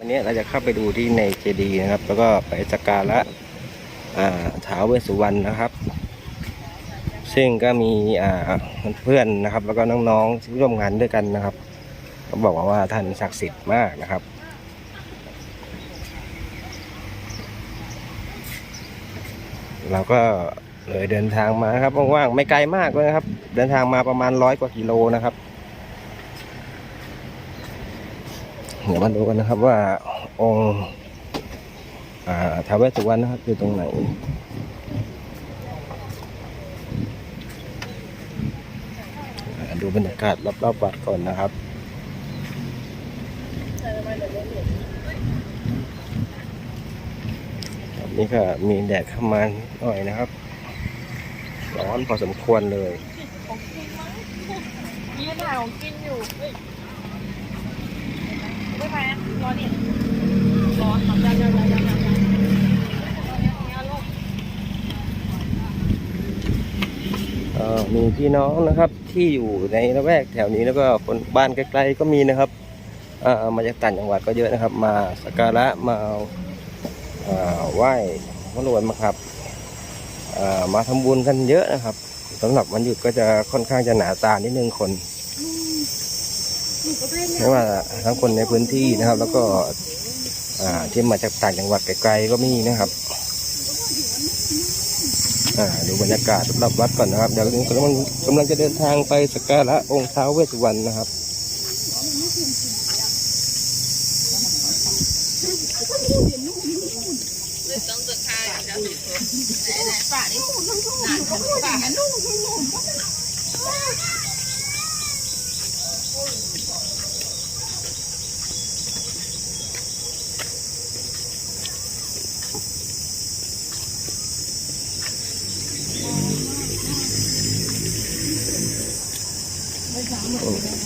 วันนี้เราจะเข้าไปดูที่ในเจดีย์นะครับ แล้วก็ไปสักการะอ่าท้าวเวสสุวรรณนะครับ ซึ่งก็มีอ่าเพื่อนนะครับ แล้วก็น้องๆที่ร่วมงานด้วยกันนะครับเขาบอกว่าท่านศักดิ์สิทธิ์มากนะครับเราก็เลยเดินทางมาครับว่างๆไม่ไกลมากเลยนะครับ เดินทางมาประมาณร้อยกว่ากิโลนะครับ เดี๋ยวมาดูกันนะครับว่าองค์อ่าทาวเวสุวรรณนะครับอยู่ตรงไหนดูบรรยากาศรอบๆวัดก่อนนะครับแบบนี้ก็มีแดดเข้ามาหน่อยนะครับ ร้อนพอสมควรเลยของกินมั้งมีปัญหาของกินอยู่ ร้อนดิร้อนครับยังยังยังยังมีพี่น้องนะครับที่อยู่ในละแวกแถวนี้แล้วก็คนบ้านใกล้ๆก็มีนะครับมาจากต่างจังหวัดก็เยอะนะครับ มาสักการะมาไหว้พระรวยมาครับเอ่อมาทำบุญกันเยอะนะครับสำหรับวันหยุดก็จะค่อนข้างจะหนาตานิดนึงคน ไม่ว่าทั้งคนในพื้นที่นะครับ แล้วก็ที่มาจากต่างจังหวัดไกลๆก็มีนะครับดูบรรยากาศรอบวัดก่อนนะครับ เดี๋ยวนี้กำลังกำลังจะเดินทางไปสักการะองค์ท้าวเวสสุวรรณนะครับต้องเกิดค่าอย่างเดียวไหนป่าดิป่านุ่งอืม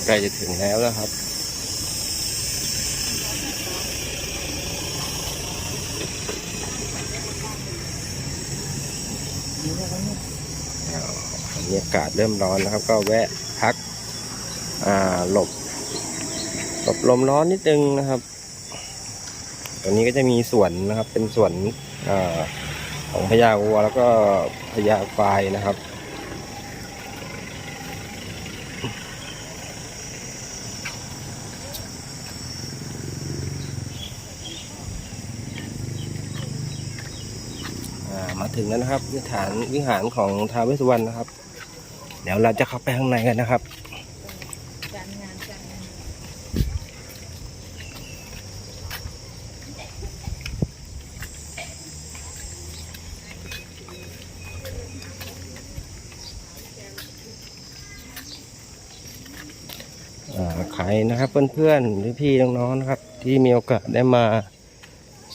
ใกล้จะถึงแล้วนะครับบรรยากาศเริ่มร้อนนะครับ ก็แวะพักหลบ หลบลมร้อนนิดนึงนะครับตรงนี้ก็จะมีสวนนะครับ เป็นสวนอของพญาวัวแล้วก็พญาควายนะครับ มาถึงแล้วนะครับ วิหารวิหารของท้าวเวสสุวรรณนะครับ เดี๋ยวเราจะเข้าไปข้างในกันนะครับการงานการงานอ่าใครนะครับเพื่อนๆหรือพี่น้องๆนะครับ ที่มีโอกาสได้มา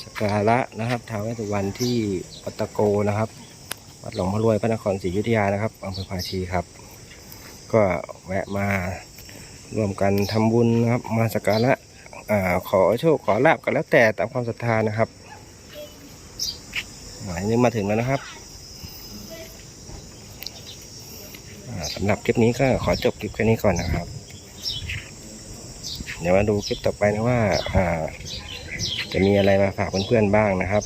สักการะนะครับท้าวเวสสุวรรณที่ปัตตะโกนะครับ วัดหลวงพ่อรวยพระนครศรีอยุธยานะครับอำเภอภาชีครับ ก็แวะมาร่วมกันทำบุญนะครับ มาสักการะอขอโชคขอลาบกันแล้วแต่ตามความศรัทธานะครับหมายนี้มาถึงแล้วนะครับอ่าสำหรับคลิปนี้ก็ขอจบคลิปแค่นี้ก่อนนะครับ เดี๋ยวมาดูคลิปต่อไปนะว่าอ่า จะมีอะไรมาฝากเพื่อนๆบ้างนะครับ